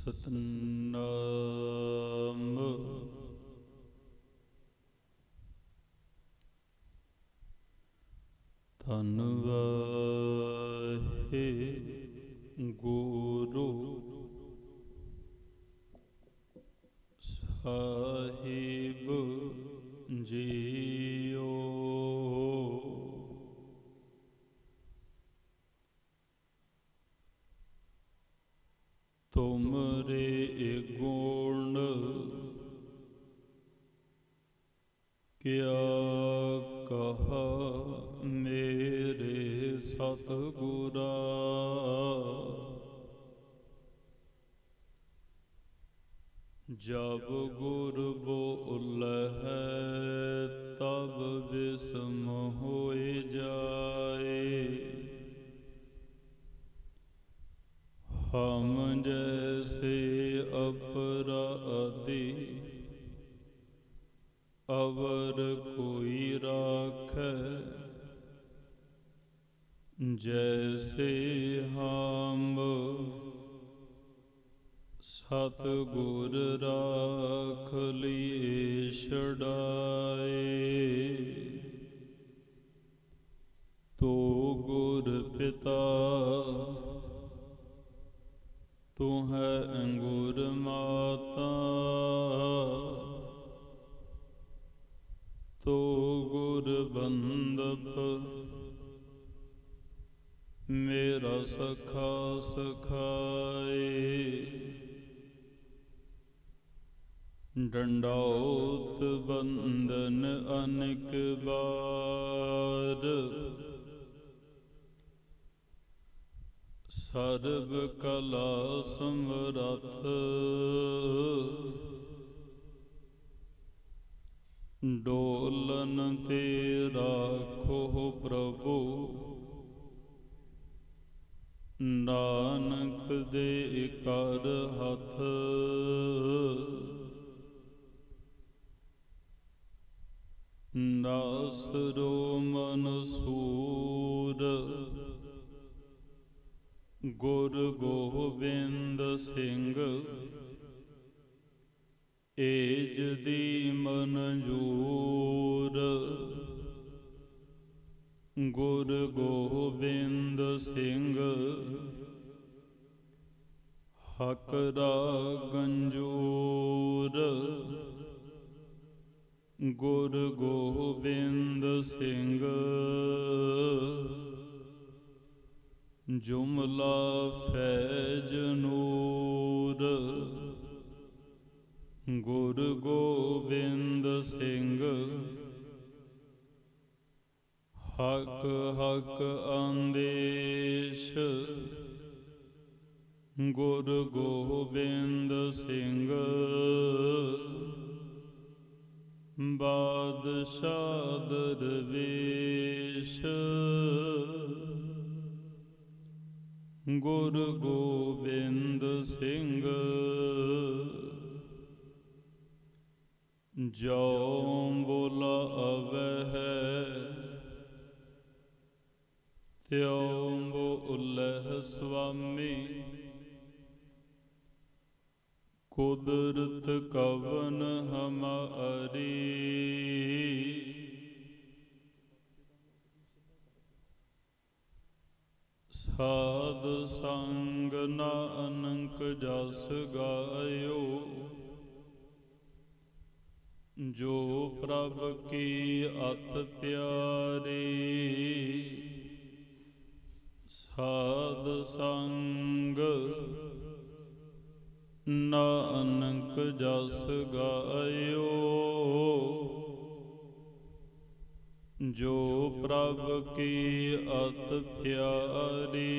ਸਤਨਾਮ। ਧੰਨਵਾਦ ਤੁਮਰੇ ਗੁਣ ਕਿਆ ਕਹਾ ਮੇਰੇ ਸਤਿਗੁਰਾ? ਜਬ ਗੁਰ ਬੋਲਹਿ ਹਮ ਜੈਸੇ ਅਪਰਾਧੀ, ਅਵਰ ਕੋਈ ਰਾਖੈ। ਜੈਸੇ ਹਮ ਸਤ ਗੁਰ ਰਾਖ ਲਈ ਛੜਾਏ ਤੋ ਗੁਰ ਸਖਾਏ ਡੰਡਾਉਤ ਬੰਦਨ ਅਨਕ ਬਾਰ ਸਰਬ ਕਲਾ ਸਮਰਥ ਨਾਸਰੋ ਮਨਸੂਰ ਗੁਰ ਗੋਬਿੰਦ ਸਿੰਘ ਏਜ ਦੀ ਮਨਜੂਰ। ਗੁਰ ਗੋਬਿੰਦ ਸਿੰਘ ਹਕ ਰਾ ਗੰਜੂਰ। ਗੁਰ ਗੋਬਿੰਦ ਸਿੰਘ। ਜੁਮਲਾ ਫੈਜ ਨੂਰ। ਗੁਰ ਗੋਬਿੰਦ ਸਿੰਘ। ਹਕ ਹਕ ਅੰਦੇਸ਼। ਗੁਰ ਗੋਬਿੰਦ ਸਿੰਘ। ਬਾਦਸ਼ਾਹ ਦਰਵੇਸ਼। ਗੁਰ ਗੋਬਿੰਦ ਸਿੰਘ। ਜੋ ਬੋਲਾ ਅਵਹਿ ਤਿਉ ਬੋਲਹਿ ਸੁਆਮੀ ਕੁਦਰਤ ਕਵਨ ਹਮਾਰੀ ਸਾਧ ਸੰਗ ਨਾਨਕ ਜਸ ਗਾਇਓ। ਜੋ ਪ੍ਰਭ ਕੀ ਅਤ ਪਿਆਰੀ। ਸਾਧ ਸੰਗ ਨਾਨਕ ਜਸ ਗਾਇਓ। ਜੋ ਪ੍ਰਭ ਕੀ ਅਤ ਪਿਆਰੀ।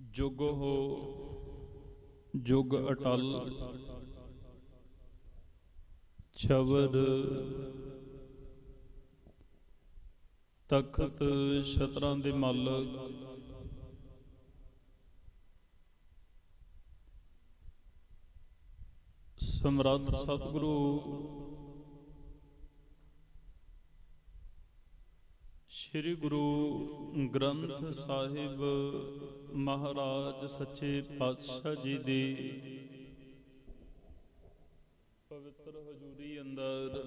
ਜੁਗ ਹੋ, ਜੁਗ ਅਟਲ। ਸ਼ਬਦ ਤਖਤ ਸ਼ਤਰਾਂ ਦੇ ਮਾਲਕ ਸਮਰੱਥ ਸਤਿਗੁਰੂ। ਸ੍ਰੀ ਗੁਰੂ ਗ੍ਰੰਥ ਸਾਹਿਬ ਮਹਾਰਾਜ ਸੱਚੇ ਪਾਤਸ਼ਾਹ ਜੀ ਦੀ ਪਵਿੱਤਰ ਹਜ਼ੂਰੀ ਅੰਦਰ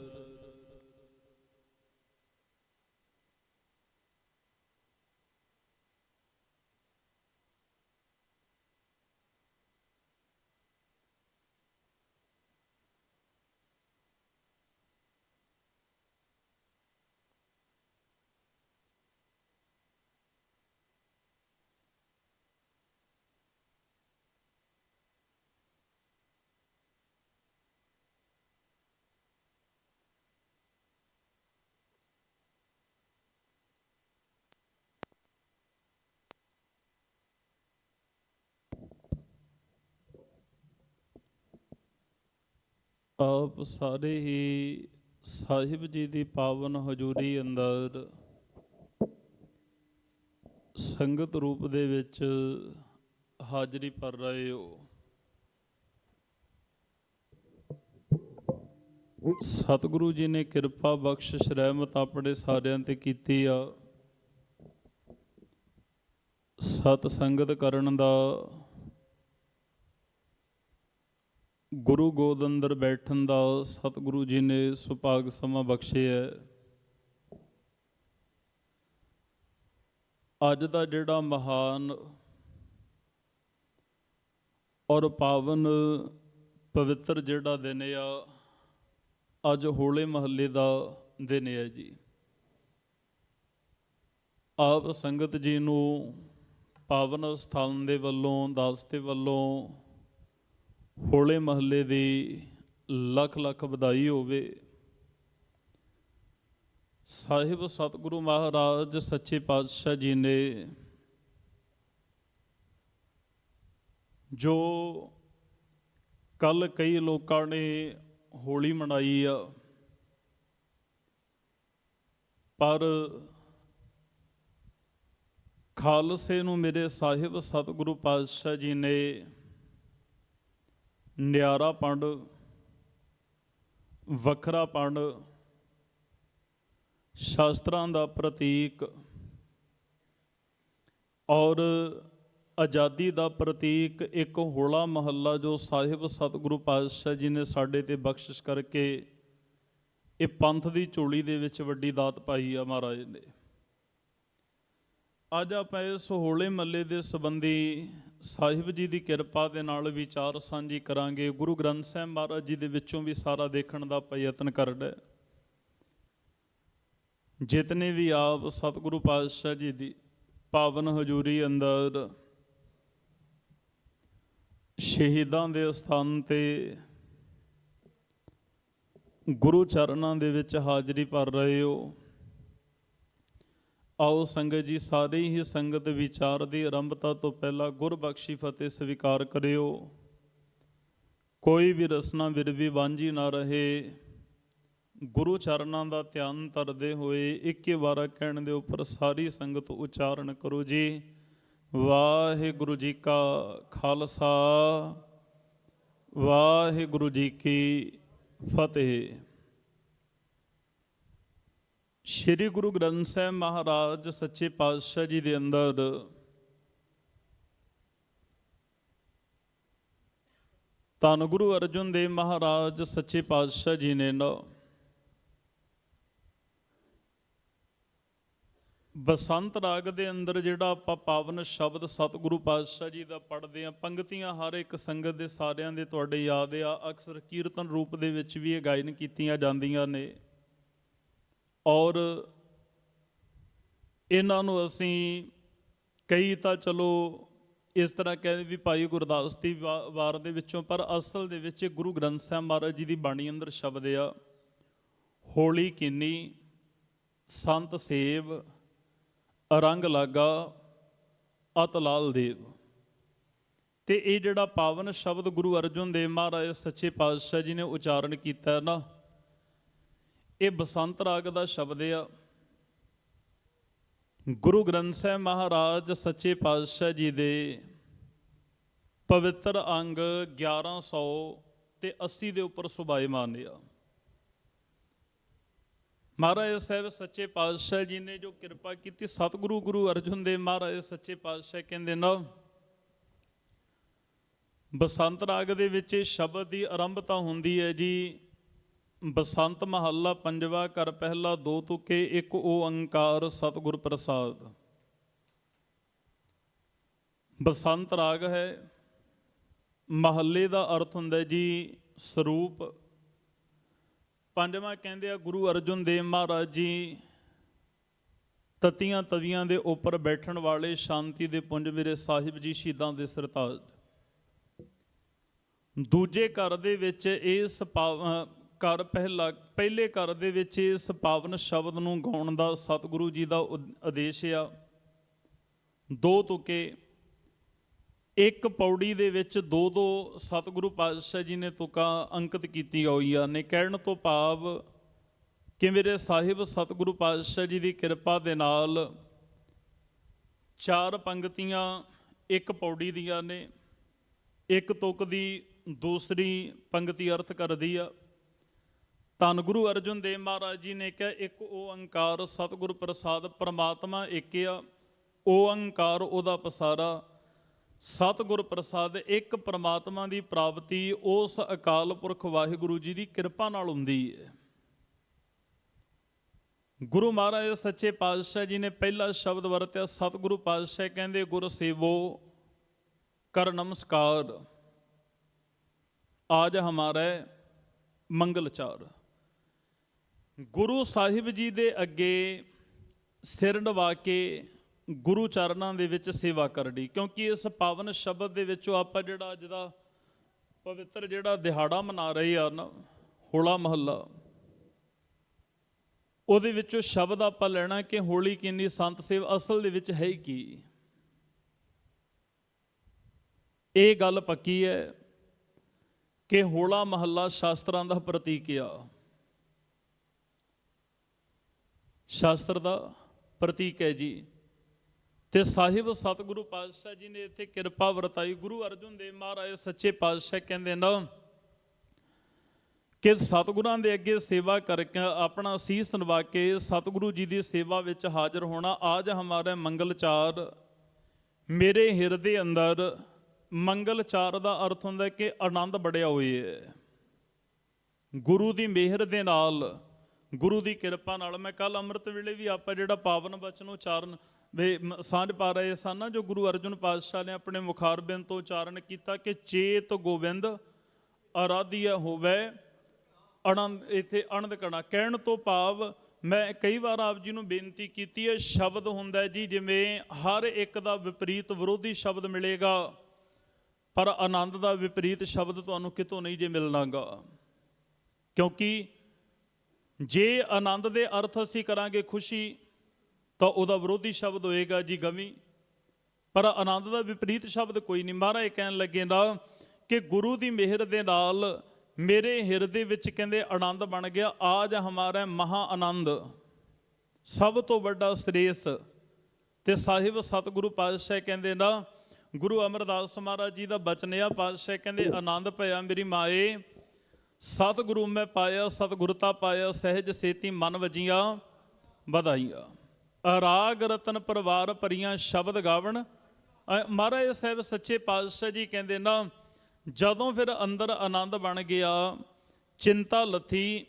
ਆਪ ਸਾਰੇ ਹੀ ਸਾਹਿਬ ਜੀ ਦੀ ਪਾਵਨ ਹਜ਼ੂਰੀ ਅੰਦਰ ਸੰਗਤ ਰੂਪ ਦੇ ਵਿੱਚ ਹਾਜ਼ਰੀ ਭਰ ਰਹੇ ਹੋ। ਸਤਿਗੁਰੂ ਜੀ ਨੇ ਕਿਰਪਾ ਬਖਸ਼ਿਸ਼ ਰਹਿਮਤ ਆਪਣੇ ਸਾਰਿਆਂ ਤੇ ਕੀਤੀ ਆ। ਸਤ ਸੰਗਤ ਕਰਨ ਦਾ ਗੁਰੂ ਗੋਦ ਅੰਦਰ ਬੈਠਣ ਦਾ ਸਤਿਗੁਰੂ ਜੀ ਨੇ ਸੁਭਾਗ ਸਮਾਂ ਬਖਸ਼ਿਆ ਅੱਜ ਦਾ ਜਿਹੜਾ ਮਹਾਨ ਔਰ ਪਾਵਨ ਪਵਿੱਤਰ ਜਿਹੜਾ ਦਿਨ ਆ, ਅੱਜ ਹੋਲੇ ਮਹੱਲੇ ਦਾ ਦਿਨ ਹੈ ਜੀ। ਆਪ ਸੰਗਤ ਜੀ ਨੂੰ ਪਾਵਨ ਸਥਾਨ ਦੇ ਵੱਲੋਂ, ਦਾਸ ਦੇ ਵੱਲੋਂ ਹੋਲੇ ਮਹੱਲੇ ਦੀ ਲੱਖ ਲੱਖ ਵਧਾਈ ਹੋਵੇ। ਸਾਹਿਬ ਸਤਿਗੁਰੂ ਮਹਾਰਾਜ, ਸੱਚੇ ਪਾਤਸ਼ਾਹ ਜੀ ਨੇ ਜੋ ਕੱਲ ਕਈ ਲੋਕਾਂ ਨੇ ਹੋਲੀ ਮਨਾਈ ਆ, ਪਰ ਖਾਲਸੇ ਨੂੰ ਮੇਰੇ ਸਾਹਿਬ ਸਤਿਗੁਰੂ ਪਾਤਸ਼ਾਹ ਜੀ ਨੇ ਨਿਆਰਾ ਪੰਡ, ਵੱਖਰਾ ਪੰਡ, ਸ਼ਾਸਤਰਾਂ ਦਾ ਪ੍ਰਤੀਕ, ਔਰ ਆਜ਼ਾਦੀ ਦਾ ਪ੍ਰਤੀਕ, ਇੱਕ ਹੋਲਾ ਮਹੱਲਾ ਜੋ ਸਾਹਿਬ ਸਤਿਗੁਰੂ ਪਾਤਸ਼ਾਹ ਜੀ ਨੇ ਸਾਡੇ ਤੇ ਬਖਸ਼ਿਸ਼ ਕਰਕੇ ਇਹ ਪੰਥ ਦੀ ਝੋਲੀ ਦੇ ਵਿੱਚ ਵੱਡੀ ਦਾਤ ਪਾਈ ਆ ਮਹਾਰਾਜ ਨੇ। ਅੱਜ ਆਪਾਂ ਇਸ ਹੋਲੇ ਮੱਲੇ ਦੇ ਸੰਬੰਧੀ ਸਾਹਿਬ ਜੀ ਦੀ ਕਿਰਪਾ ਦੇ ਨਾਲ ਵਿਚਾਰ ਸਾਂਝੀ ਕਰਾਂਗੇ। ਗੁਰੂ ਗ੍ਰੰਥ ਸਾਹਿਬ ਮਹਾਰਾਜ ਜੀ ਦੇ ਵਿੱਚੋਂ ਵੀ ਸਾਰਾ ਦੇਖਣ ਦਾ ਪ੍ਰਯਤਨ ਕਰਦਾ ਜਿਤਨੇ ਵੀ ਆਪ ਸਤਿਗੁਰੂ ਪਾਤਸ਼ਾਹ ਜੀ ਦੀ ਪਾਵਨ ਹਜ਼ੂਰੀ ਅੰਦਰ ਸ਼ਹੀਦਾਂ ਦੇ ਸਥਾਨ ਤੇ ਗੁਰੂ ਚਰਨਾਂ ਦੇ ਵਿੱਚ ਹਾਜ਼ਰੀ ਭਰ ਰਹੇ ਹੋ ਆਓ ਸੰਗਤ ਜੀ, ਸਾਰੇ ਹੀ ਸੰਗਤ ਵਿਚਾਰ ਦੀ ਆਰੰਭਤਾ ਤੋਂ ਪਹਿਲਾਂ ਗੁਰਬਖਸ਼ੀ ਫਤਿਹ ਸਵੀਕਾਰ ਕਰਿਓ। ਕੋਈ ਵੀ ਰਸਨਾ ਵਿਰਵੀ ਵਾਂਝੀ ਨਾ ਰਹੇ। ਗੁਰੂ ਚਰਨਾਂ ਦਾ ਧਿਆਨ ਤਰਦੇ ਹੋਏ ਇੱਕੇ ਵਾਰਾ ਕਹਿਣ ਦੇ ਉੱਪਰ ਸਾਰੀ ਸੰਗਤ ਉਚਾਰਨ ਕਰੋ ਜੀ। ਵਾਹਿਗੁਰੂ ਜੀ ਕਾ ਖਾਲਸਾ, ਵਾਹਿਗੁਰੂ ਜੀ ਕੀ ਫਤਿਹ। ਸ਼੍ਰੀ ਗੁਰੂ ਗ੍ਰੰਥ ਸਾਹਿਬ ਮਹਾਰਾਜ ਸੱਚੇ ਪਾਤਸ਼ਾਹ ਜੀ ਦੇ ਅੰਦਰ ਧੰਨ ਗੁਰੂ ਅਰਜਨ ਦੇਵ ਮਹਾਰਾਜ ਸੱਚੇ ਪਾਤਸ਼ਾਹ ਜੀ ਨੇ ਨਾ ਬਸੰਤ ਰਾਗ ਦੇ ਅੰਦਰ ਜਿਹੜਾ ਆਪਾਂ ਪਾਵਨ ਸ਼ਬਦ ਸਤਿਗੁਰੂ ਪਾਤਸ਼ਾਹ ਜੀ ਦਾ ਪੜ੍ਹਦੇ ਆ ਪੰਗਤੀਆਂ ਹਰ ਇੱਕ ਸੰਗਤ ਦੇ ਸਾਰਿਆਂ ਦੇ ਤੁਹਾਡੇ ਯਾਦ ਆ, ਅਕਸਰ ਕੀਰਤਨ ਰੂਪ ਦੇ ਵਿੱਚ ਵੀ ਇਹ ਗਾਇਨ ਕੀਤੀਆਂ ਜਾਂਦੀਆਂ ਨੇ। ਔਰ ਇਹਨਾਂ ਨੂੰ ਅਸੀਂ ਕਈ ਤਾਂ ਚਲੋ ਇਸ ਤਰ੍ਹਾਂ ਕਹਿੰਦੇ ਵੀ ਭਾਈ ਗੁਰਦਾਸ ਦੀ ਵਾ- ਵਾਰ ਦੇ ਵਿੱਚੋਂ, ਪਰ ਅਸਲ ਦੇ ਵਿੱਚ ਗੁਰੂ ਗ੍ਰੰਥ ਸਾਹਿਬ ਮਹਾਰਾਜ ਜੀ ਦੀ ਬਾਣੀ ਅੰਦਰ ਸ਼ਬਦ ਆ, ਹੋਲੀ ਕਿੰਨੀ, ਸੰਤ ਸੇਵ, ਰੰਗ ਲਾਗਾ ਅਤ ਲਾਲ ਦੇਵ। ਤੇ ਇਹ ਜਿਹੜਾ ਪਾਵਨ ਸ਼ਬਦ ਗੁਰੂ ਅਰਜਨ ਦੇਵ ਮਹਾਰਾਜ ਸੱਚੇ ਪਾਤਸ਼ਾਹ ਜੀ ਨੇ ਉਚਾਰਨ ਕੀਤਾ ਨਾ ਇਹ ਬਸੰਤ ਰਾਗ ਦਾ ਸ਼ਬਦ ਆ। ਗੁਰੂ ਗ੍ਰੰਥ ਸਾਹਿਬ ਮਹਾਰਾਜ ਸੱਚੇ ਪਾਤਸ਼ਾਹ ਜੀ ਦੇ ਪਵਿੱਤਰ ਅੰਗ 1100 ਤੇ 80 ਦੇ ਉੱਪਰ ਸੁਭਾਏਮਾਨ ਆ। ਮਹਾਰਾਜ ਸਾਹਿਬ, ਸੱਚੇ ਪਾਤਸ਼ਾਹ ਜੀ ਨੇ ਜੋ ਕਿਰਪਾ ਕੀਤੀ, ਸਤਿਗੁਰੂ ਗੁਰੂ ਅਰਜਨ ਦੇਵ ਮਹਾਰਾਜ ਸੱਚੇ ਪਾਤਸ਼ਾਹ ਕਹਿੰਦੇ ਨਾ, ਬਸੰਤ ਰਾਗ ਦੇ ਵਿੱਚ ਇਹ ਸ਼ਬਦ ਦੀ ਆਰੰਭਤਾ ਹੁੰਦੀ ਹੈ ਜੀ ਬਸੰਤ ਮਹੱਲਾ ਪੰਜਵਾ ਕਰ ਪਹਿਲਾ ਦੋ ਤੁਕੇ, ਇੱਕ ਓੰਕਾਰ ਸਤਿਗੁਰ ਪ੍ਰਸਾਦ। ਬਸੰਤ ਰਾਗ ਹੈ, ਮਹੱਲੇ ਦਾ ਅਰਥ ਹੁੰਦਾ ਜੀ ਸਰੂਪ। ਪੰਜਵਾਂ ਕਹਿੰਦੇ ਆ, ਗੁਰੂ ਅਰਜਨ ਦੇਵ ਮਹਾਰਾਜ ਜੀ ਤਤੀਆਂ ਤਵੀਆਂ ਦੇ ਉੱਪਰ ਬੈਠਣ ਵਾਲੇ ਸ਼ਾਂਤੀ ਦੇ ਪੁੰਜ ਮੇਰੇ ਸਾਹਿਬ ਜੀ ਸ਼ਹੀਦਾਂ ਦੇ ਸਰਤਾਜ। ਦੂਜੇ ਘਰ ਦੇ ਵਿੱਚ ਇਸ ਪਾਵ- ਘਰ ਪਹਿਲਾ, ਪਹਿਲੇ ਘਰ ਦੇ ਵਿੱਚ ਇਸ ਪਾਵਨ ਸ਼ਬਦ ਨੂੰ ਗਾਉਣ ਦਾ ਸਤਿਗੁਰੂ ਜੀ ਦਾ ਉਦ- ਆਦੇਸ਼ ਆ। ਦੋ ਤੁਕੇ, ਇੱਕ ਪੌੜੀ ਦੇ ਵਿੱਚ ਦੋ ਦੋ ਸਤਿਗੁਰੂ ਪਾਤਸ਼ਾਹ ਜੀ ਨੇ ਤੁਕਾਂ ਅੰਕਿਤ ਕੀਤੀ ਹੋਈ ਆ। ਨੇ ਕਹਿਣ ਤੋਂ ਭਾਵ, ਕਿ ਮੇਰੇ ਸਾਹਿਬ ਸਤਿਗੁਰੂ ਪਾਤਸ਼ਾਹ ਜੀ ਦੀ ਕਿਰਪਾ ਦੇ ਨਾਲ ਚਾਰ ਪੰਕਤੀਆਂ ਇੱਕ ਪੌੜੀ ਦੀਆਂ ਨੇ, ਇੱਕ ਤੁਕ ਦੀ ਦੂਸਰੀ ਪੰਕਤੀ ਅਰਥ ਕਰਦੀ ਆ। ਧੰਨ ਗੁਰੂ ਅਰਜਨ ਦੇਵ ਮਹਾਰਾਜ ਜੀ ਨੇ ਕਿਹਾ, ਇੱਕ ਓੰਕਾਰ ਸਤਿਗੁਰ ਪ੍ਰਸਾਦ ਪ੍ਰਮਾਤਮਾ ਇੱਕ ਆ ਓੰਕਾਰ ਉਹਦਾ ਪਸਾਰਾ। ਸਤਿਗੁਰ ਪ੍ਰਸਾਦ ਇੱਕ ਪ੍ਰਮਾਤਮਾ ਦੀ ਪ੍ਰਾਪਤੀ, ਉਸ ਅਕਾਲ ਪੁਰਖ ਵਾਹਿਗੁਰੂ ਜੀ ਦੀ ਕਿਰਪਾ ਨਾਲ ਹੁੰਦੀ ਹੈ। ਗੁਰੂ ਮਹਾਰਾਜ ਸੱਚੇ ਪਾਤਸ਼ਾਹ ਜੀ ਨੇ ਪਹਿਲਾ ਸ਼ਬਦ ਵਰਤਿਆ, ਸਤਿਗੁਰੂ ਪਾਤਸ਼ਾਹ ਕਹਿੰਦੇ, ਗੁਰ ਸੇਵੋ, ਕਰ ਨਮਸਕਾਰ। ਆਜ ਹਮਾਰਾ ਮੰਗਲਚਾਰ ਗੁਰੂ ਸਾਹਿਬ ਜੀ ਦੇ ਅੱਗੇ ਸਿਰ ਨਵਾ ਕੇ ਗੁਰੂ ਚਰਨਾਂ ਦੇ ਵਿੱਚ ਸੇਵਾ ਕਰਨੀ, ਕਿਉਂਕਿ ਇਸ ਪਾਵਨ ਸ਼ਬਦ ਦੇ ਵਿੱਚੋਂ ਆਪਾਂ ਜਿਹੜਾ ਅੱਜ ਦਾ ਪਵਿੱਤਰ ਜਿਹੜਾ ਦਿਹਾੜਾ ਮਨਾ ਰਹੇ ਆ ਨਾ, ਹੋਲਾ ਮਹੱਲਾ, ਉਹਦੇ ਵਿੱਚੋਂ ਸ਼ਬਦ ਆਪਾਂ ਲੈਣਾ ਕਿ ਹੋਲੀ ਕਿੰਨੀ ਸੰਤ ਸੇਵ, ਅਸਲ ਦੇ ਵਿੱਚ ਹੈ ਕੀ? ਇਹ ਗੱਲ ਪੱਕੀ ਹੈ ਕਿ ਹੋਲਾ ਮਹੱਲਾ ਸ਼ਾਸਤਰਾਂ ਦਾ ਪ੍ਰਤੀਕ ਆ। ਸ਼ਾਸਤਰ ਦਾ ਪ੍ਰਤੀਕ ਹੈ ਜੀ। ਤੇ ਸਾਹਿਬ ਸਤਿਗੁਰੂ ਪਾਤਸ਼ਾਹ ਜੀ ਨੇ ਇੱਥੇ ਕਿਰਪਾ ਵਰਤਾਈ। ਗੁਰੂ ਅਰਜਨ ਦੇਵ ਮਹਾਰਾਜ ਸੱਚੇ ਪਾਤਸ਼ਾਹ ਕਹਿੰਦੇ ਨਾ, ਕਿ ਸਤਿਗੁਰਾਂ ਦੇ ਅੱਗੇ ਸੇਵਾ ਕਰਕੇ ਆਪਣਾ ਸੀਸ ਨਵਾ ਕੇ ਸਤਿਗੁਰੂ ਜੀ ਦੀ ਸੇਵਾ ਵਿੱਚ ਹਾਜ਼ਰ ਹੋਣਾ। ਆਜ ਹਮਾਰੇ ਮੰਗਲਚਾਰ ਮੇਰੇ ਹਿਰਦੇ ਅੰਦਰ। ਮੰਗਲਚਾਰ ਦਾ ਅਰਥ ਹੁੰਦਾ ਕਿ ਆਨੰਦ ਬੜਿਆ ਹੋਇਆ ਹੈ। ਗੁਰੂ ਦੀ ਮਿਹਰ ਦੇ ਨਾਲ ਗੁਰੂ ਦੀ ਕਿਰਪਾ ਨਾਲ। ਮੈਂ ਕੱਲ ਅੰਮ੍ਰਿਤ ਵੇਲੇ ਵੀ ਆਪਾਂ ਜਿਹੜਾ ਪਾਵਨ ਬਚਨ ਉਚਾਰਨ ਵੇ ਸਾਂਝ ਪਾ ਰਹੇ ਸਨ ਨਾ, ਜੋ ਗੁਰੂ ਅਰਜਨ ਪਾਤਸ਼ਾਹ ਨੇ ਆਪਣੇ ਮੁਖਾਰਬਿੰਦ ਤੋਂ ਉਚਾਰਨ ਕੀਤਾ ਕਿ ਚੇਤ ਗੋਬਿੰਦ ਆਰਾਧਿਆ ਹੋਵੇ, ਅਣੰਦ, ਇਥੇ ਅਣਦ ਕਣਾ। ਕਹਿਣ ਤੋਂ ਭਾਵ ਮੈਂ ਕਈ ਵਾਰ ਆਪ ਜੀ ਨੂੰ ਬੇਨਤੀ ਕੀਤੀ ਹੈ, ਸ਼ਬਦ ਹੁੰਦਾ ਜੀ, ਜਿਵੇਂ ਹਰ ਇੱਕ ਦਾ ਵਿਪਰੀਤ ਵਿਰੋਧੀ ਸ਼ਬਦ ਮਿਲੇਗਾ, ਪਰ ਆਨੰਦ ਦਾ ਵਿਪਰੀਤ ਸ਼ਬਦ ਤੁਹਾਨੂੰ ਕਿਤੋਂ ਨਹੀਂ ਜੇ ਮਿਲਣਾਗਾ। ਕਿਉਂਕਿ ਜੇ ਆਨੰਦ ਦੇ ਅਰਥ ਅਸੀਂ ਕਰਾਂਗੇ ਖੁਸ਼ੀ, ਤਾਂ ਉਹਦਾ ਵਿਰੋਧੀ ਸ਼ਬਦ ਹੋਏਗਾ ਜੀ ਗਮੀ। ਪਰ ਆਨੰਦ ਦਾ ਵਿਪਰੀਤ ਸ਼ਬਦ ਕੋਈ ਨਹੀਂ। ਮਹਾਰਾਜ ਕਹਿਣ ਲੱਗੇ ਨਾ ਕਿ ਗੁਰੂ ਦੀ ਮਿਹਰ ਦੇ ਨਾਲ ਮੇਰੇ ਹਿਰਦੇ ਵਿੱਚ ਕਹਿੰਦੇ ਆਨੰਦ ਬਣ ਗਿਆ। ਆਜ ਹਮਾਰਾ ਮਹਾ ਆਨੰਦ, ਸਭ ਤੋਂ ਵੱਡਾ ਸ੍ਰੇਸ਼ਟ। ਤੇ ਸਾਹਿਬ ਸਤਿਗੁਰੂ ਪਾਤਸ਼ਾਹ ਕਹਿੰਦੇ ਨਾ, ਗੁਰੂ ਅਮਰਦਾਸ ਮਹਾਰਾਜ ਜੀ ਦਾ ਬਚਨ ਆ, ਪਾਤਸ਼ਾਹ ਕਹਿੰਦੇ ਆਨੰਦ ਭਇਆ ਮੇਰੀ ਮਾਏ ਸਤਿਗੁਰੂ ਮੈਂ ਪਾਇਆ ਸਤਿਗੁਰਤਾ ਪਾਇਆ, ਸਹਿਜ ਸੇਤੀ ਮਨ ਵਜੀਆਂ, ਵਧਾਈਆਂ। ਰਾਗ ਰਤਨ ਪਰਿਵਾਰ ਭਰੀਆਂ ਸ਼ਬਦ ਗਾਵਣ। ਮਹਾਰਾਜ ਸਾਹਿਬ ਸੱਚੇ ਪਾਤਸ਼ਾਹ ਜੀ ਕਹਿੰਦੇ ਨਾ, ਜਦੋਂ ਫਿਰ ਅੰਦਰ ਆਨੰਦ ਬਣ ਗਿਆ, ਚਿੰਤਾ ਲੱਥੀ,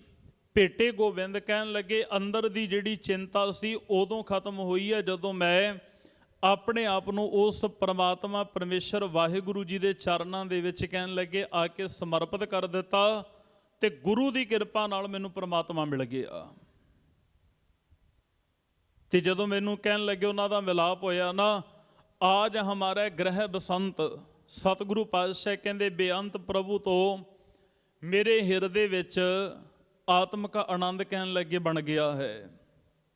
ਭੇਟੇ ਗੋਬਿੰਦ ਕਹਿਣ ਲੱਗੇ, ਅੰਦਰ ਦੀ ਜਿਹੜੀ ਚਿੰਤਾ ਸੀ ਉਦੋਂ ਖਤਮ ਹੋਈ ਹੈ ਜਦੋਂ ਮੈਂ ਆਪਣੇ ਆਪ ਨੂੰ ਉਸ ਪ੍ਰਮਾਤਮਾ ਪਰਮੇਸ਼ਰ ਵਾਹਿਗੁਰੂ ਜੀ ਦੇ ਚਰਨਾਂ ਦੇ ਵਿੱਚ ਕਹਿਣ ਲੱਗੇ, ਆ ਕੇ ਸਮਰਪਿਤ ਕਰ ਦਿੱਤਾ। ਤੇ ਗੁਰੂ ਦੀ ਕਿਰਪਾ ਨਾਲ ਮੈਨੂੰ ਪ੍ਰਮਾਤਮਾ ਮਿਲ ਗਿਆ। ਤੇ ਜਦੋਂ ਮੈਨੂੰ ਕਹਿਣ ਲੱਗੇ ਉਹਨਾਂ ਦਾ ਮਿਲਾਪ ਹੋਇਆ ਨਾ, ਆਜ ਹਮਾਰਾ ਗ੍ਰਹਿ ਬਸੰਤ, ਸਤਿਗੁਰੂ ਪਾਤਸ਼ਾਹ ਕਹਿੰਦੇ ਬੇਅੰਤ ਪ੍ਰਭੂ ਤੋਂ, ਮੇਰੇ ਹਿਰਦੇ ਵਿੱਚ ਆਤਮਿਕ ਆਨੰਦ ਕਹਿਣ ਲੱਗੇ ਬਣ ਗਿਆ ਹੈ।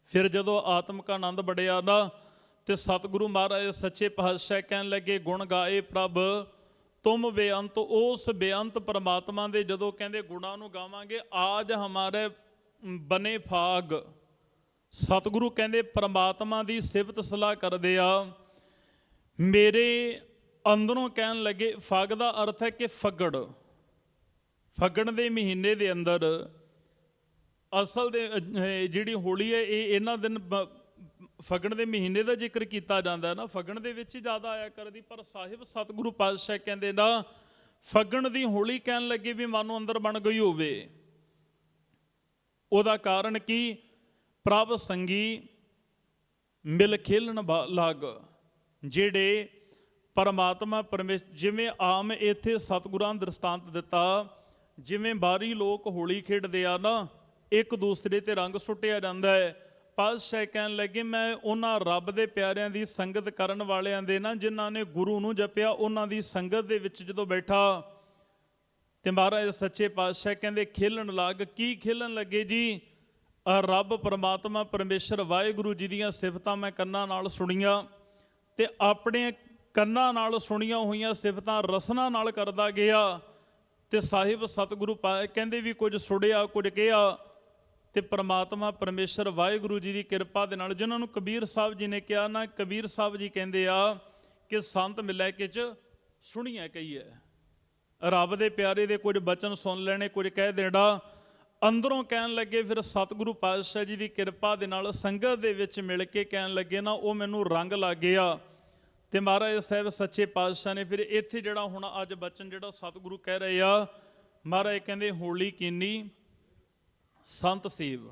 ਫਿਰ ਜਦੋਂ ਆਤਮਿਕ ਆਨੰਦ ਬੜਿਆ ਨਾ, ਤੇ ਸਤਿਗੁਰੂ ਮਹਾਰਾਜ ਸੱਚੇ ਪਾਤਸ਼ਾਹ ਕਹਿਣ ਲੱਗੇ, ਗੁਣ ਗਾਏ ਪ੍ਰਭ ਤੁਮ ਬੇਅੰਤ, ਉਸ ਬੇਅੰਤ ਪਰਮਾਤਮਾ ਦੇ ਜਦੋਂ ਕਹਿੰਦੇ ਗੁਣਾਂ ਨੂੰ ਗਾਵਾਂਗੇ, ਆਜ ਹਮਾਰੇ ਬਨੇ ਫਾਗ। ਸਤਿਗੁਰੂ ਕਹਿੰਦੇ, ਪਰਮਾਤਮਾ ਦੀ ਸਿਫਤ ਸਲਾਹ ਕਰਦੇ ਆ। ਮੇਰੇ ਅੰਦਰੋਂ ਕਹਿਣ ਲੱਗੇ, ਫਗ ਦਾ ਅਰਥ ਹੈ ਕਿ ਫੱਗੜ। ਫੱਗਣ ਦੇ ਮਹੀਨੇ ਦੇ ਅੰਦਰ ਅਸਲ ਦੇ ਜਿਹੜੀ ਹੋਲੀ ਹੈ, ਇਹ ਇਹਨਾਂ ਦਿਨ ਬ- ਫਗਣ ਦੇ ਮਹੀਨੇ ਦਾ ਜ਼ਿਕਰ ਕੀਤਾ ਜਾਂਦਾ ਨਾ, ਫਗਣ ਦੇ ਵਿੱਚ ਜ਼ਿਆਦਾ ਆਇਆ ਕਰਦੀ, ਪਰ ਸਾਹਿਬ ਸਤਿਗੁਰੂ ਪਾਤਸ਼ਾਹ ਕਹਿੰਦੇ ਨਾ ਫਗਣ ਦੀ ਹੋਲੀ ਕਹਿਣ ਲੱਗੇ ਵੀ ਮਨ ਨੂੰ ਅੰਦਰ ਬਣ ਗਈ ਹੋਵੇ। ਉਹਦਾ ਕਾਰਨ ਕੀ? ਪ੍ਰਭ ਸੰਗੀ ਮਿਲ ਖੇਲਣ ਲੱਗ, ਜਿਹੜੇ ਪਰਮਾਤਮਾ ਪਰਮੇਸ਼, ਜਿਵੇਂ ਆਮ ਇੱਥੇ ਸਤਿਗੁਰਾਂ ਨੇ ਦ੍ਰਿਸ਼ਟਾਂਤ ਦਿੱਤਾ, ਜਿਵੇਂ ਬਾਹਰੀ ਲੋਕ ਹੋਲੀ ਖੇਡਦੇ ਆ ਨਾ, ਇੱਕ ਦੂਸਰੇ ਤੇ ਰੰਗ ਸੁੱਟਿਆ ਜਾਂਦਾ ਹੈ। ਪਾਤਸ਼ਾਹ ਕਹਿਣ ਲੱਗੇ, ਮੈਂ ਉਹਨਾਂ ਰੱਬ ਦੇ ਪਿਆਰਿਆਂ ਦੀ ਸੰਗਤ ਕਰਨ ਵਾਲਿਆਂ ਦੇ ਨਾ ਜਿਨ੍ਹਾਂ ਨੇ ਗੁਰੂ ਨੂੰ ਜਪਿਆ, ਉਹਨਾਂ ਦੀ ਸੰਗਤ ਦੇ ਵਿੱਚ ਜਦੋਂ ਬੈਠਾ ਤੇ ਮਹਾਰਾਜ ਸੱਚੇ ਪਾਤਸ਼ਾਹ ਕਹਿੰਦੇ, ਖੇਲਣ ਲੱਗ, ਕੀ ਖੇਲਣ ਲੱਗੇ ਜੀ? ਰੱਬ ਪਰਮਾਤਮਾ, ਪਰਮੇਸ਼ਰ ਵਾਹਿਗੁਰੂ ਜੀ ਦੀਆਂ ਸਿਫਤਾਂ ਮੈਂ ਕੰਨਾਂ ਨਾਲ ਸੁਣੀਆਂ ਤੇ ਆਪਣੇ ਕੰਨਾਂ ਨਾਲ ਸੁਣੀਆਂ ਹੋਈਆਂ ਸਿਫਤਾਂ ਰਸਨਾ ਨਾਲ ਕਰਦਾ ਗਿਆ ਤੇ ਸਾਹਿਬ ਸਤਿਗੁਰੂ ਪਾ- ਕਹਿੰਦੇ ਵੀ ਕੁਝ ਸੁੜਿਆ, ਕੁਝ ਕਿਹਾ। ਤੇ ਪ੍ਰਮਾਤਮਾ ਪਰਮੇਸ਼ਰ ਵਾਹਿਗੁਰੂ ਜੀ ਦੀ ਕਿਰਪਾ ਦੇ ਨਾਲ, ਜਿਨ੍ਹਾਂ ਨੂੰ ਕਬੀਰ ਸਾਹਿਬ ਜੀ ਨੇ ਕਿਹਾ, ਨਾ ਕਬੀਰ ਸਾਹਿਬ ਜੀ ਕਹਿੰਦੇ ਆ ਕਿ ਸੰਤ ਮਿਲੈ ਕਿਚ ਸੁਣੀਐ ਕਹੀਐ। ਰੱਬ ਦੇ ਪਿਆਰੇ ਦੇ ਕੁਝ ਬਚਨ ਸੁਣ ਲੈਣੇ, ਕੁਝ ਕਹਿ ਦੇਣਾ। ਅੰਦਰੋਂ ਕਹਿਣ ਲੱਗੇ, ਫਿਰ ਸਤਿਗੁਰੂ ਪਾਤਸ਼ਾਹ ਜੀ ਦੀ ਕਿਰਪਾ ਦੇ ਨਾਲ ਸੰਗਤ ਦੇ ਵਿੱਚ ਮਿਲ ਕੇ ਕਹਿਣ ਲੱਗੇ, ਨਾ ਉਹ ਮੈਨੂੰ ਰੰਗ ਲੱਗ ਗਿਆ ਤੇ ਮਹਾਰਾਜ ਸਾਹਿਬ ਸੱਚੇ ਪਾਤਸ਼ਾਹ ਨੇ ਫਿਰ ਇੱਥੇ ਜਿਹੜਾ ਹੁਣ ਅੱਜ ਬਚਨ ਜਿਹੜਾ ਸਤਿਗੁਰੂ ਕਹਿ ਰਹੇ ਆ, ਮਹਾਰਾਜ ਕਹਿੰਦੇ, ਹੋਲੀ ਕੀਨੀ ਸੰਤ ਸੇਵ।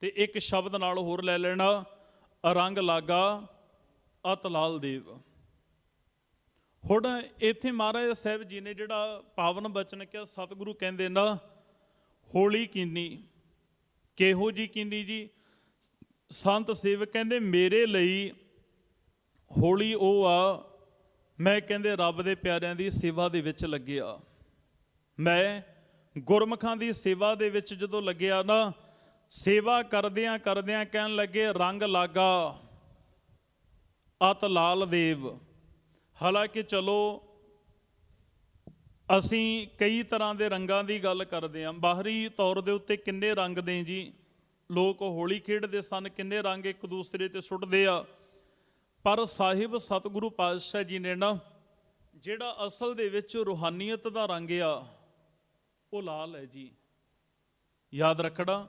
ਤੇ ਇੱਕ ਸ਼ਬਦ ਨਾਲ ਹੋਰ ਲੈ ਲੈਣਾ ਰੰਗ ਲਾਗਾ ਅਤ ਲਾਲ ਦੇਵ। ਹੁਣ ਇੱਥੇ ਮਹਾਰਾਜ ਸਾਹਿਬ ਜੀ ਨੇ ਜਿਹੜਾ ਪਾਵਨ ਬਚਨ ਕਿਹਾ, ਸਤਿਗੁਰੂ ਕਹਿੰਦੇ ਨਾ, ਹੋਲੀ ਕੀਨੀ। ਕਿਹੋ ਜੀ ਕੀਨੀ ਜੀ? ਸੰਤ ਸੇਵਕ ਕਹਿੰਦੇ, ਮੇਰੇ ਲਈ ਹੋਲੀ ਉਹ ਆ, ਮੈਂ ਕਹਿੰਦੇ, ਰੱਬ ਦੇ ਪਿਆਰਿਆਂ ਦੀ ਸੇਵਾ ਦੇ ਵਿੱਚ ਲੱਗਿਆ। ਮੈਂ ਗੁਰਮਖਾਂ ਦੀ ਸੇਵਾ ਦੇ ਵਿੱਚ ਜਦੋਂ ਲੱਗਿਆ ਨਾ, ਸੇਵਾ ਕਰਦਿਆਂ ਕਰਦਿਆਂ ਕਹਿਣ ਲੱਗੇ, ਰੰਗ ਲਾਗਾ, ਅਤ ਲਾਲ ਦੇਵ। ਹਾਲਾਂਕਿ ਚਲੋ, ਅਸੀਂ ਕਈ ਤਰ੍ਹਾਂ ਦੇ ਰੰਗਾਂ ਦੀ ਗੱਲ ਕਰਦੇ ਹਾਂ। ਬਾਹਰੀ ਤੌਰ ਦੇ ਉੱਤੇ ਕਿੰਨੇ ਰੰਗ ਨੇ ਜੀ? ਲੋਕ ਹੋਲੀ ਖੇਡਦੇ ਸਨ, ਕਿੰਨੇ ਰੰਗ ਇੱਕ ਦੂਸਰੇ ਤੇ ਸੁੱਟਦੇ ਆ। ਪਰ ਸਾਹਿਬ ਸਤਿਗੁਰੂ ਪਾਤਸ਼ਾਹ ਜੀ ਨੇ ਨਾ, ਜਿਹੜਾ ਅਸਲ ਦੇ ਵਿੱਚ ਰੂਹਾਨੀਅਤ ਦਾ ਰੰਗ ਆ ਉਹ ਲਾਲ ਹੈ ਜੀ। ਯਾਦ ਰੱਖਣਾ,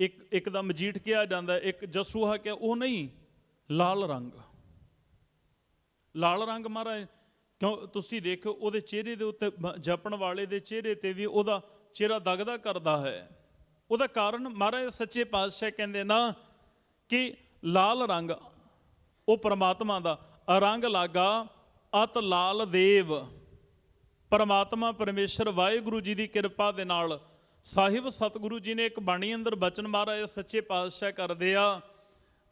ਇੱਕ ਇੱਕ ਦਾ ਮਜੀਠ ਕਿਹਾ ਜਾਂਦਾ ਇੱਕ ਜਸੂਹਾ ਕਿਹਾ, ਉਹ ਨਹੀਂ, ਲਾਲ ਰੰਗ। ਲਾਲ ਰੰਗ ਮਹਾਰਾਜ, ਕਿਉਂ ਤੁਸੀਂ ਦੇਖੋ ਉਹਦੇ ਚਿਹਰੇ ਦੇ ਉੱਤੇ ਜਪਣ ਵਾਲੇ ਦੇ ਚਿਹਰੇ ਤੇ ਵੀ ਉਹਦਾ ਚਿਹਰਾ ਦਗਦਾ ਕਰਦਾ ਹੈ। ਉਹਦਾ ਕਾਰਨ ਮਹਾਰਾਜ ਸੱਚੇ ਪਾਤਸ਼ਾਹ ਕਹਿੰਦੇ ਨਾ ਕਿ ਲਾਲ ਰੰਗ, ਉਹ ਪ੍ਰਮਾਤਮਾ ਦਾ ਰੰਗ ਲਾਗਾ, ਅਤ ਲਾਲ ਦੇਵ। ਪਰਮਾਤਮਾ ਪਰਮੇਸ਼ਰ ਵਾਹਿਗੁਰੂ ਜੀ ਦੀ ਕਿਰਪਾ ਦੇ ਨਾਲ ਸਾਹਿਬ ਸਤਿਗੁਰੂ ਜੀ ਨੇ ਇੱਕ ਬਾਣੀ ਅੰਦਰ ਬਚਨ ਮਹਾਰਾਜ, ਸੱਚੇ ਪਾਤਸ਼ਾਹ ਕਰਦੇ ਆ।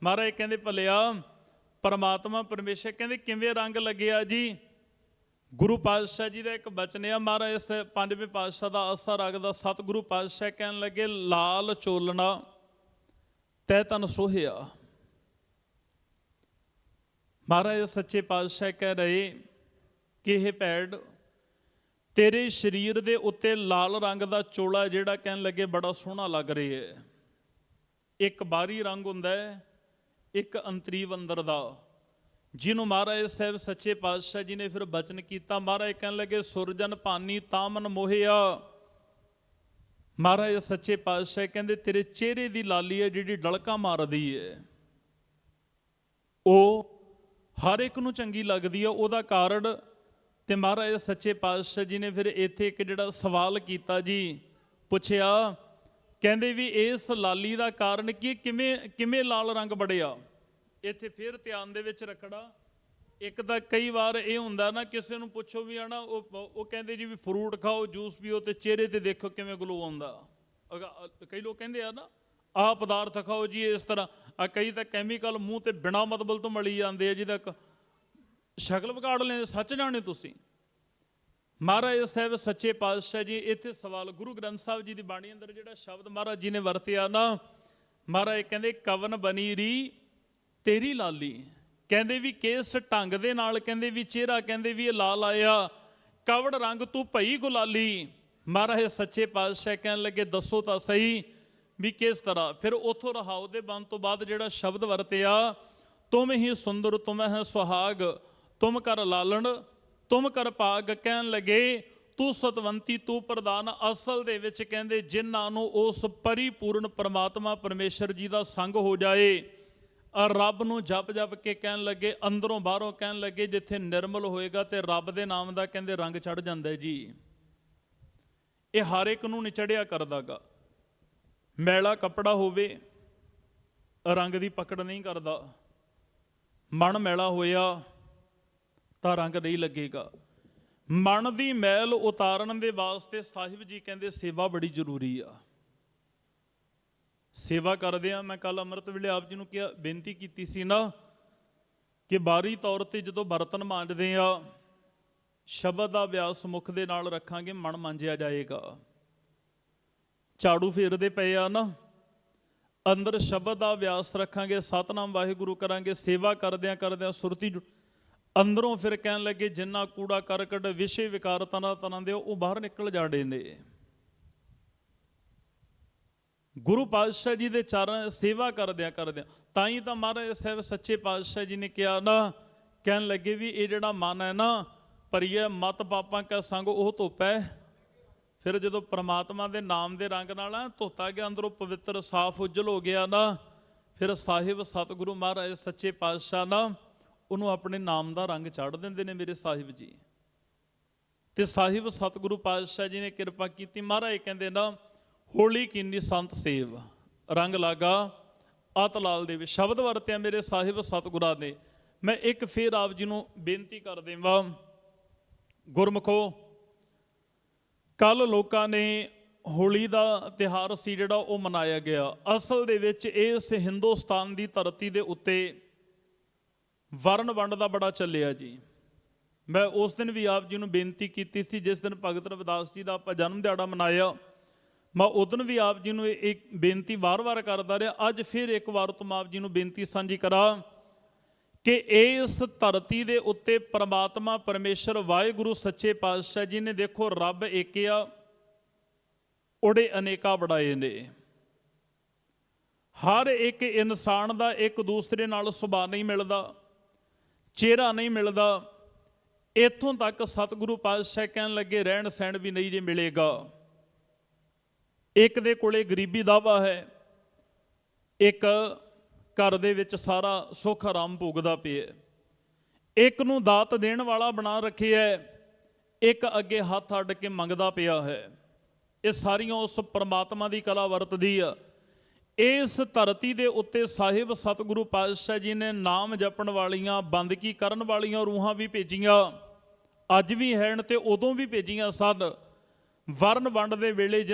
ਮਹਾਰਾਜ ਕਹਿੰਦੇ, ਭਲਿਆ, ਪਰਮਾਤਮਾ ਪਰਮੇਸ਼ਰ ਕਹਿੰਦੇ, ਕਿਵੇਂ ਰੰਗ ਲੱਗਿਆ ਜੀ? ਗੁਰੂ ਪਾਤਸ਼ਾਹ ਜੀ ਦਾ ਇੱਕ ਬਚਨ ਆ। ਮਹਾਰਾਜ ਇਸ ਪੰਜਵੇਂ ਪਾਤਸ਼ਾਹ ਦਾ ਅਸਰ ਰੱਖਦਾ ਸਤਿਗੁਰੂ ਪਾਤਸ਼ਾਹ ਕਹਿਣ ਲੱਗੇ, ਲਾਲ ਚੋਲਣਾ, ਤੈ ਤਨ ਸੋਹਿਆ। ਮਹਾਰਾਜ ਸੱਚੇ ਪਾਤਸ਼ਾਹ ਕਹਿ ਰਹੇ ਕਿ ਇਹ ਪੈੜ ਤੇਰੇ ਸਰੀਰ ਦੇ ਉੱਤੇ ਲਾਲ ਰੰਗ ਦਾ ਚੋਲਾ ਜਿਹੜਾ ਕਹਿਣ ਲੱਗੇ ਬੜਾ ਸੋਹਣਾ ਲੱਗ ਰਿਹਾ ਹੈ। ਇੱਕ ਬਾਹਰੀ ਰੰਗ ਹੁੰਦਾ ਹੈ, ਇੱਕ ਅੰਤਰੀਵ ਅੰਦਰ ਦਾ। ਜਿਹਨੂੰ ਮਹਾਰਾਜ ਸਾਹਿਬ ਸੱਚੇ ਪਾਤਸ਼ਾਹ ਜੀ ਨੇ ਫਿਰ ਬਚਨ ਕੀਤਾ। ਮਹਾਰਾਜ ਕਹਿਣ ਲੱਗੇ, ਸੁਰਜਨ ਭਾਨੀ ਤਾਮਨ ਮੋਹਿਆ। ਮਹਾਰਾਜ ਸੱਚੇ ਪਾਤਸ਼ਾਹ ਕਹਿੰਦੇ, ਤੇਰੇ ਚਿਹਰੇ ਦੀ ਲਾਲੀ ਹੈ ਜਿਹੜੀ ਡਲਕਾ ਮਾਰਦੀ ਹੈ। ਉਹ ਹਰ ਇੱਕ ਨੂੰ ਚੰਗੀ ਲੱਗਦੀ ਹੈ। ਉਹਦਾ ਕਾਰਨ ਤੇ ਮਹਾਰਾਜ ਸੱਚੇ ਪਾਤਸ਼ਾਹ ਜੀ ਨੇ ਫਿਰ ਇੱਥੇ ਇੱਕ ਜਿਹੜਾ ਸਵਾਲ ਕੀਤਾ ਜੀ, ਪੁੱਛਿਆ, ਕਹਿੰਦੇ ਵੀ ਇਸ ਲਾਲੀ ਦਾ ਕਾਰਨ ਕੀ, ਕਿਵੇਂ ਕਿਵੇਂ ਲਾਲ ਰੰਗ ਬੜਿਆ ਇੱਥੇ ਫਿਰ ਧਿਆਨ ਦੇ ਵਿੱਚ ਰੱਖਣਾ। ਇੱਕ ਤਾਂ ਕਈ ਵਾਰ ਇਹ ਹੁੰਦਾ ਨਾ, ਕਿਸੇ ਨੂੰ ਪੁੱਛੋ ਵੀ ਆਣਾ ਉਹ ਉਹ ਕਹਿੰਦੇ ਜੀ ਵੀ ਫਰੂਟ ਖਾਓ ਜੂਸ ਪੀਓ ਤੇ ਚਿਹਰੇ ਤੇ ਦੇਖੋ ਕਿਵੇਂ ਗਲੋ ਆਉਂਦਾ। ਅਗਾ- ਕਈ ਲੋਕ ਕਹਿੰਦੇ ਆ ਨਾ, ਆਹ ਪਦਾਰਥ ਖਾਓ ਜੀ ਇਸ ਤਰ੍ਹਾਂ। ਆ ਕਈ ਤਾਂ ਕੈਮੀਕਲ ਮੂੰਹ ਤੇ ਬਿਨਾ ਮਤਲਬ ਤੋਂ ਮਲੀ ਜਾਂਦੇ ਆ, ਜਿਹਦਾ ਕ- ਸ਼ਕਲ ਵਿਗਾੜ ਲੈਂਦੇ ਸੱਚ ਜਾਣੇ ਤੁਸੀਂ? ਮਹਾਰਾਜ ਸਾਹਿਬ ਸੱਚੇ ਪਾਤਸ਼ਾਹ ਜੀ, ਇੱਥੇ ਸਵਾਲ ਗੁਰੂ ਗ੍ਰੰਥ ਸਾਹਿਬ ਜੀ ਦੀ ਬਾਣੀ ਅੰਦਰ ਜਿਹੜਾ ਸ਼ਬਦ ਮਹਾਰਾਜ ਜੀ ਨੇ ਵਰਤਿਆ ਨਾ, ਮਹਾਰਾਜ ਕਹਿੰਦੇ, ਕਵਨ ਬਨੀ ਰੀ ਤੇਰੀ ਲਾਲੀ। ਕਹਿੰਦੇ ਵੀ ਕਿਸ ਢੰਗ ਦੇ ਨਾਲ, ਕਹਿੰਦੇ ਵੀ ਚਿਹਰਾ, ਕਹਿੰਦੇ ਵੀ ਇਹ ਲਾਲ ਆਇਆ। ਕਵੜ ਰੰਗ ਤੂੰ ਭਈ ਗੁਲਾਲੀ। ਮਹਾਰਾਜ ਸੱਚੇ ਪਾਤਸ਼ਾਹ ਕਹਿਣ ਲੱਗੇ, ਦੱਸੋ ਤਾਂ ਸਹੀ ਵੀ ਕਿਸ ਤਰ੍ਹਾਂ? ਫਿਰ ਉਥੋਂ ਰਹਾਉ ਦੇ ਬੰਦ ਤੋਂ ਬਾਅਦ ਜਿਹੜਾ ਸ਼ਬਦ ਵਰਤਿਆ, ਤੁਮ ਹੀ ਸੁੰਦਰ, ਤੁਮ ਹੈ ਸੁਹਾਗ। ਤੁਮ ਕਰ ਲਾਲਣ, ਤੁਮ ਕਰ ਭਾਗ ਕਹਿਣ ਲਗੇ, ਤੂੰ ਸਤਵੰਤੀ, ਤੂੰ ਪ੍ਰਧਾਨ, ਅਸਲ ਦੇ ਵਿੱਚ ਕਹਿੰਦੇ ਜਿਨ੍ਹਾਂ ਨੂੰ ਉਸ ਪਰਿਪੂਰਨ ਪਰਮਾਤਮਾ ਪਰਮੇਸ਼ਰ ਜੀ ਦਾ ਸੰਗ ਹੋ ਜਾਏ। ਆ ਰੱਬ ਨੂੰ ਜਪ ਜਪ ਕੇ ਕਹਿਣ ਲੱਗੇ, ਅੰਦਰੋਂ ਬਾਹਰੋਂ ਕਹਿਣ ਲੱਗੇ, ਜਿੱਥੇ ਨਿਰਮਲ ਹੋਏਗਾ ਤੇ ਰੱਬ ਦੇ ਨਾਮ ਦਾ ਕਹਿੰਦੇ ਰੰਗ ਚੜ ਜਾਂਦਾ ਜੀ। ਇਹ ਹਰ ਇੱਕ ਨੂੰ ਨਿਚੜਿਆ ਕਰਦਾਗਾ। ਮੈਲਾ ਕੱਪੜਾ ਹੋਵੇ, ਰੰਗ ਦੀ ਪਕੜ ਨਹੀਂ ਕਰਦਾ। ਮਨ ਮੈਲਾ ਹੋਇਆ ਤਾਂ ਰੰਗ ਨਹੀਂ ਲੱਗੇਗਾ। ਮਨ ਦੀ ਮੈਲ ਉਤਾਰਨ ਦੇ ਵਾਸਤੇ ਸਾਹਿਬ ਜੀ ਕਹਿੰਦੇ ਸੇਵਾ ਬੜੀ ਜ਼ਰੂਰੀ ਆ। ਸੇਵਾ ਕਰਦੇ ਆ। ਮੈਂ ਕੱਲ ਅੰਮ੍ਰਿਤ ਵੇਲੇ ਆਪ ਜੀ ਨੂੰ ਕਿਹਾ, ਬੇਨਤੀ ਕੀਤੀ ਸੀ ਨਾ ਕਿ ਬਾਰੀ ਤੌਰ ਤੇ ਜਦੋਂ ਬਰਤਨ ਮਾਂਜਦੇ ਆ, ਸ਼ਬਦ ਦਾ ਅਭਿਆਸ ਮੁਖ ਦੇ ਨਾਲ ਰੱਖਾਂਗੇ, ਮਨ ਮਾਂਜਿਆ ਜਾਏਗਾ। ਝਾੜੂ ਫੇਰਦੇ ਪਏ ਆ ਨਾ। ਅੰਦਰ ਸ਼ਬਦ ਦਾ ਅਭਿਆਸ ਰੱਖਾਂਗੇ, ਸਤਨਾਮ ਵਾਹਿਗੁਰੂ ਕਰਾਂਗੇ, ਸੇਵਾ ਕਰਦਿਆਂ ਕਰਦਿਆਂ ਸੁਰਤੀ ਜੁ- ਅੰਦਰੋਂ ਫਿਰ ਕਹਿਣ ਲੱਗੇ, ਜਿੰਨਾ ਕੂੜਾ ਕਰਕਟ ਵਿਸ਼ੇ ਵਿਕਾਰ ਤਰ੍ਹਾਂ ਤਰ੍ਹਾਂ ਦੇ ਉਹ ਬਾਹਰ ਨਿਕਲ ਜਾਣੇ ਨੇ। ਗੁਰੂ ਪਾਤਸ਼ਾਹ ਜੀ ਦੇ ਚਰਨ ਸੇਵਾ ਕਰਦਿਆਂ ਕਰਦਿਆਂ, ਤਾਂ ਹੀ ਤਾਂ ਮਹਾਰਾਜ ਸਾਹਿਬ ਸੱਚੇ ਪਾਤਸ਼ਾਹ ਜੀ ਨੇ ਕਿਹਾ ਨਾ, ਕਹਿਣ ਲੱਗੇ ਵੀ ਇਹ ਜਿਹੜਾ ਮਨ ਹੈ ਨਾ ਪਰਿਆ ਮਤ ਪਾਪਾਂ ਕਾ ਸੰਗ, ਉਹ ਧੋਪੈ ਫਿਰ ਜਦੋਂ ਪ੍ਰਮਾਤਮਾ ਦੇ ਨਾਮ ਦੇ ਰੰਗ ਨਾਲ ਧੋਤਾ ਗਿਆ, ਅੰਦਰੋਂ ਪਵਿੱਤਰ ਸਾਫ਼ ਉਜਲ ਹੋ ਗਿਆ ਨਾ, ਫਿਰ ਸਾਹਿਬ ਸਤਿਗੁਰੂ ਮਹਾਰਾਜ ਸੱਚੇ ਪਾਤਸ਼ਾਹ ਨਾ ਉਹਨੂੰ ਆਪਣੇ ਨਾਮ ਦਾ ਰੰਗ ਚੜ ਦਿੰਦੇ ਨੇ ਮੇਰੇ ਸਾਹਿਬ ਜੀ। ਤੇ ਸਾਹਿਬ ਸਤਿਗੁਰੂ ਪਾਤਸ਼ਾਹ ਜੀ ਨੇ ਕਿਰਪਾ ਕੀਤੀ। ਮਹਾਰਾਜ ਕਹਿੰਦੇ ਨਾ, ਹੋਲੀ ਕੀਨੀ ਸੰਤ ਸੇਵ। ਰੰਗ ਲਾਗਾ ਅਤ ਲਾਲ ਦੇ ਵਿੱਚ ਸ਼ਬਦ ਵਰਤਿਆ ਮੇਰੇ ਸਾਹਿਬ ਸਤਿਗੁਰਾਂ ਨੇ। ਮੈਂ ਇੱਕ ਫੇਰ ਆਪ ਜੀ ਨੂੰ ਬੇਨਤੀ ਕਰ ਦੇਵਾਂ, ਗੁਰਮਖੋ, ਕੱਲ ਲੋਕਾਂ ਨੇ ਹੋਲੀ ਦਾ ਤਿਹਾਰ ਸੀ ਜਿਹੜਾ ਉਹ ਮਨਾਇਆ ਗਿਆ। ਅਸਲ ਦੇ ਵਿੱਚ ਇਸ ਹਿੰਦੁਸਤਾਨ ਦੀ ਧਰਤੀ ਦੇ ਉੱਤੇ ਵਰਨ ਵੰਡ ਦਾ ਬੜਾ ਚੱਲਿਆ ਜੀ। ਮੈਂ ਉਸ ਦਿਨ ਵੀ ਆਪ ਜੀ ਨੂੰ ਬੇਨਤੀ ਕੀਤੀ ਸੀ, ਜਿਸ ਦਿਨ ਭਗਤ ਰਵਿਦਾਸ ਜੀ ਦਾ ਆਪਾਂ ਜਨਮ ਦਿਹਾੜਾ ਮਨਾਇਆ, ਮੈਂ ਉਦੋਂ ਵੀ ਆਪ ਜੀ ਨੂੰ ਇਹ ਇੱਕ ਬੇਨਤੀ ਵਾਰ-ਵਾਰ ਕਰਦਾ ਰਿਹਾ। ਅੱਜ ਫਿਰ ਇੱਕ ਵਾਰ ਤੋਂ ਮੈਂ ਆਪ ਜੀ ਨੂੰ ਬੇਨਤੀ ਸਾਂਝੀ ਕਰਾਂ ਕਿ ਇਸ ਧਰਤੀ ਦੇ ਉੱਤੇ ਪ੍ਰਮਾਤਮਾ, ਪਰਮੇਸ਼ਰ, ਵਾਹਿਗੁਰੂ, ਸੱਚੇ ਪਾਤਸ਼ਾਹ ਜੀ ਨੇ ਦੇਖੋ ਰੱਬ ਇੱਕ ਆ ਉਹਦੇ ਅਨੇਕਾ ਬੜਾਏ ਨੇ। ਹਰ ਇੱਕ ਇਨਸਾਨ ਦਾ ਇੱਕ ਦੂਸਰੇ ਨਾਲ ਸੁਭਾਅ ਨਹੀਂ ਮਿਲਦਾ। ਚਿਹਰਾ ਨਹੀਂ ਮਿਲਦਾ, ਇੱਥੋਂ ਤੱਕ ਸਤਿਗੁਰੂ ਪਾਤਸ਼ਾਹ ਕਹਿਣ ਲੱਗੇ, ਰਹਿਣ ਸਹਿਣ ਵੀ ਨਹੀਂ ਜੇ ਮਿਲੇਗਾ। ਇੱਕ ਦੇ ਕੋਲੇ ਗਰੀਬੀ ਦਾਵਾ ਹੈ, ਇੱਕ ਘਰ ਦੇ ਵਿੱਚ ਸਾਰਾ ਸੁੱਖ ਆਰਾਮ ਭੋਗਦਾ ਪਿਆ ਇੱਕ ਨੂੰ ਦਾਤ ਦੇਣ ਵਾਲਾ ਬਣਾ ਰੱਖਿਆ ਹੈ, ਇੱਕ ਅੱਗੇ ਹੱਥ ਅੱਡ ਕੇ ਮੰਗਦਾ ਪਿਆ ਹੈ। ਇਹ ਸਾਰੀਆਂ ਉਸ ਪਰਮਾਤਮਾ ਦੀ ਕਲਾ ਵਰਤਦੀ ਆ। ਇਸ ਧਰਤੀ ਦੇ ਉੱਤੇ ਸਾਹਿਬ ਸਤਿਗੁਰੂ ਪਾਤਸ਼ਾਹ ਜੀ ਨੇ ਨਾਮ ਜਪਣ ਵਾਲੀਆਂ, ਬੰਦਗੀ ਕਰਨ ਵਾਲੀਆਂ ਰੂਹਾਂ ਵੀ ਭੇਜੀਆਂ। ਅੱਜ ਵੀ ਹੈਣ ਤੇ ਉਦੋਂ ਵੀ ਭੇਜੀਆਂ ਸਨ। ਵਰਨ ਵੰਡ ਦੇ ਵੇਲੇ ਜਿਨ